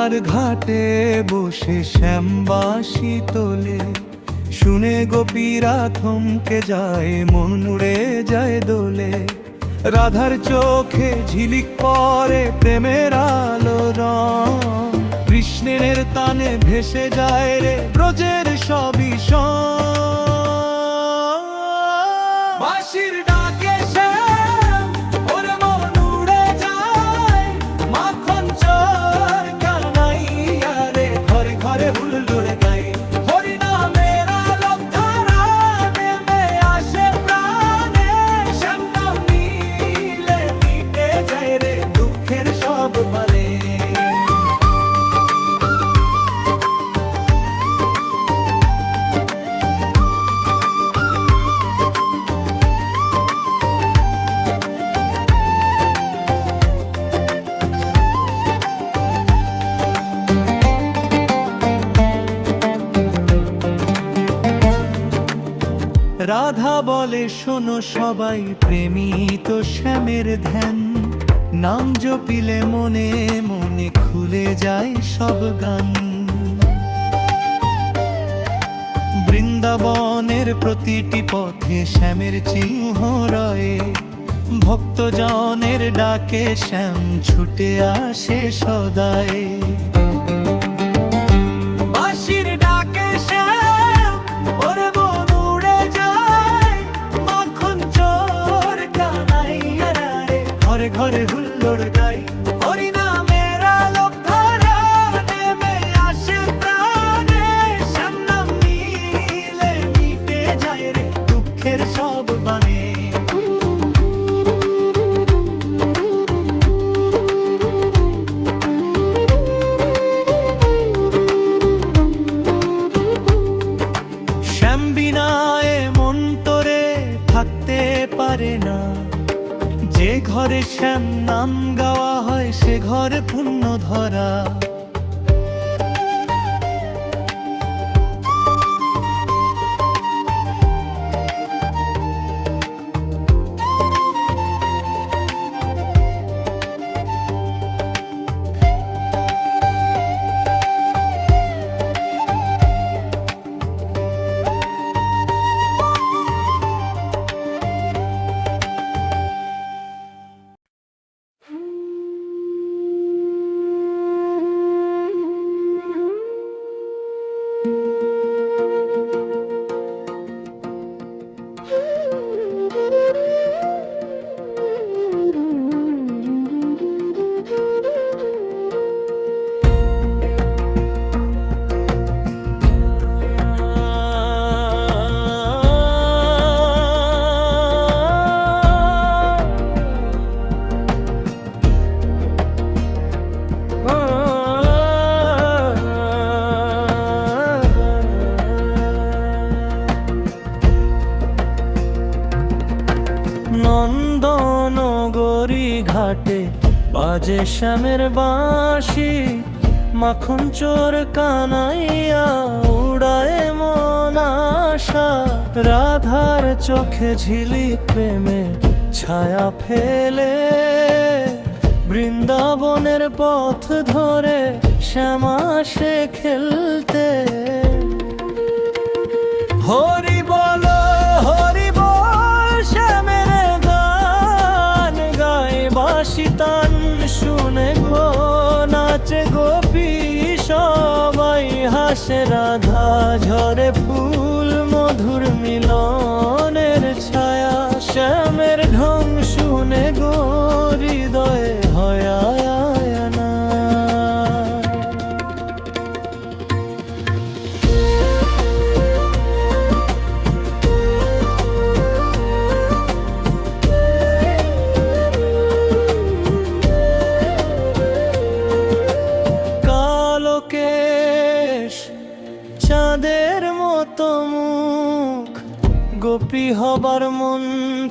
যমুনার ঘাটে বসে শ্যামবাসী তোলে শুনে গোপীরা থমকে যায়, মন উড়ে যায় দোলে। রাধার চোখে ঝিলিক পরে প্রেমের আলো কৃষ্ণের তানে ভেসে যায় রে ব্রজের সবই বাঁশির রাধা বলে, শোনো সবাই প্রেমিত শ্যামের ধ্যান। নাম জপিলে মনে মনে খুলে যায় সব গান। বৃন্দাবনের প্রতিটি পথে শ্যামের চিহ্ন রয়ে। ভক্তজনের ডাকে শ্যাম ছুটে আসে সদায়। ঘরে ঘরে হুল্লোড় গায়। ঘরে নন্দনগরী ঘাটে, বাজে শ্যামের বাঁশি, মাখন চোর কানাইয়া উড়ায় মন আশা। রাধার চোখে ঝিলিক প্রেমে ছায়া ফেলে, বৃন্দাবনের পথ ধরে শ্যামা সে খেলতে। হরি হাসে রাধা ঝরে ফুল মধুর মিলনের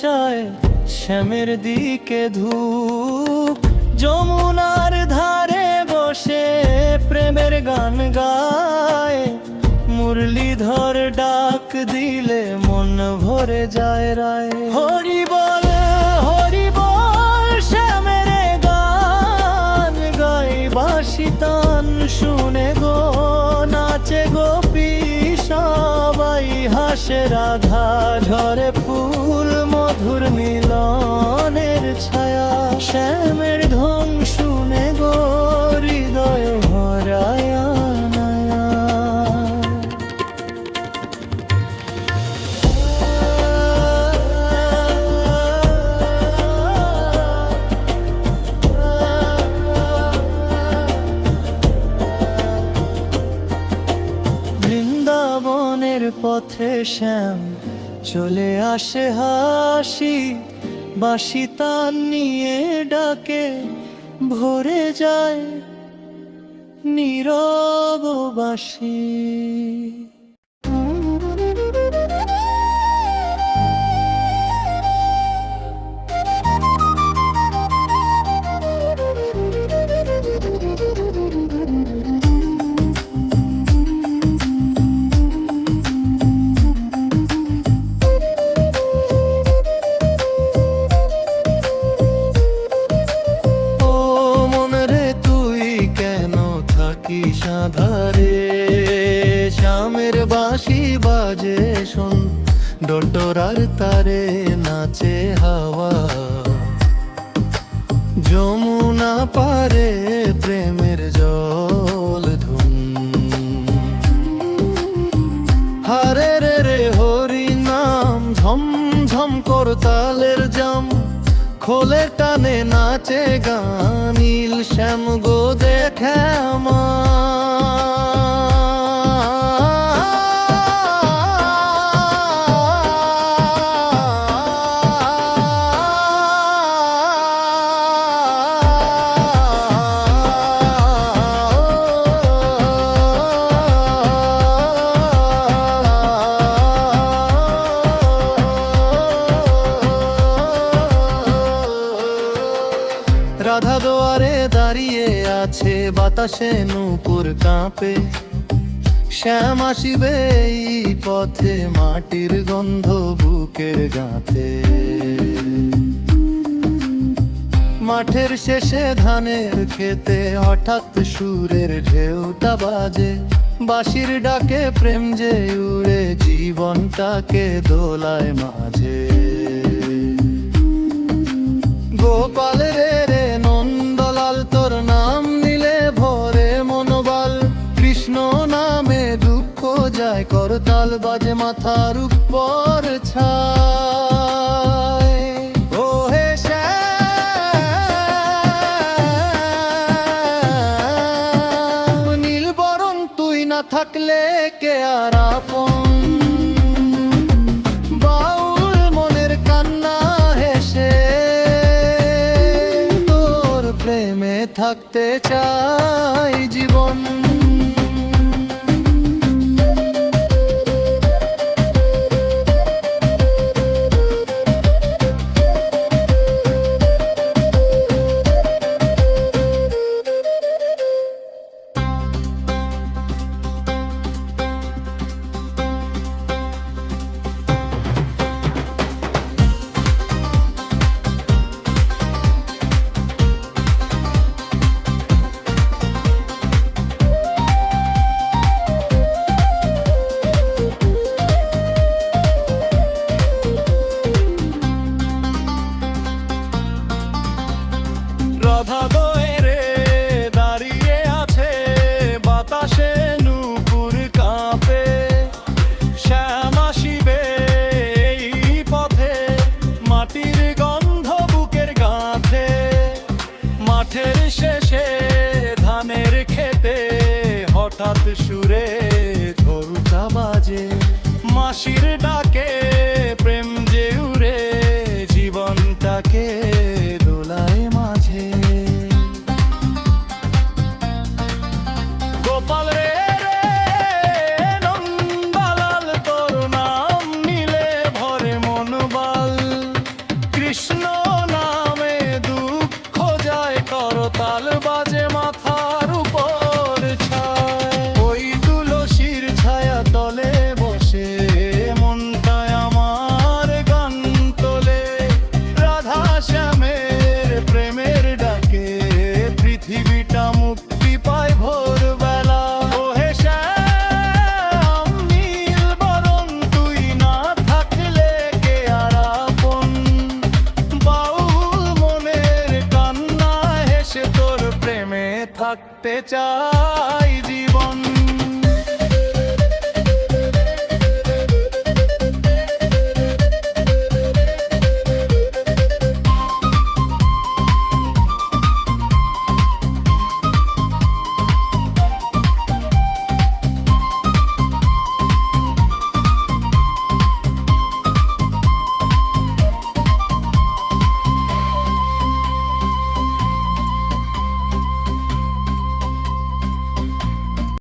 চায় শ্যামের দিকে ধূপ। যমুনার ধারে বসে প্রেমের গান গায়। মুরলীধর ডাক দিলে মন ভরে যায় রায়। হরি বল আসে রাধা ঝরে ফুল মধুর মিলনের ছায়া। শ্যামের ধ্বংস শুনে গো চলে আসে হাসি বাসি তান নিয়ে ডাকে ভরে যায় নীরব বাসি নাচে হাওয়া। যমুনা পারে প্রেমের জল ধুম। হারে রে রে হরি নাম, ঝম ঝম করতালের জাম। খোলে টানে নাচে গানিল শ্যাম গো দেখে রাধা বাতাসে নূপুর কাঁপে। শ্যাম আসিবে পথে মাটির গন্ধ বুকের গাঁথে। মাঠের শেষে ধানের খেতে হঠাৎ সুরের ঢেউটা বাজে। বাঁশির ডাকে প্রেম যে উড়ে জীবনটাকে দোলায় মাঝে। গোপাল করতাল বাজে মাথার উপর নীল বরণ তুই না থাকলে কে আর থাকতে চাই জীবন। হঠাৎ সুরে ধরুকা বাজে। মাসির ডাকে প্রেম যে উড়ে জীবনটাকে। থাকতে চাই।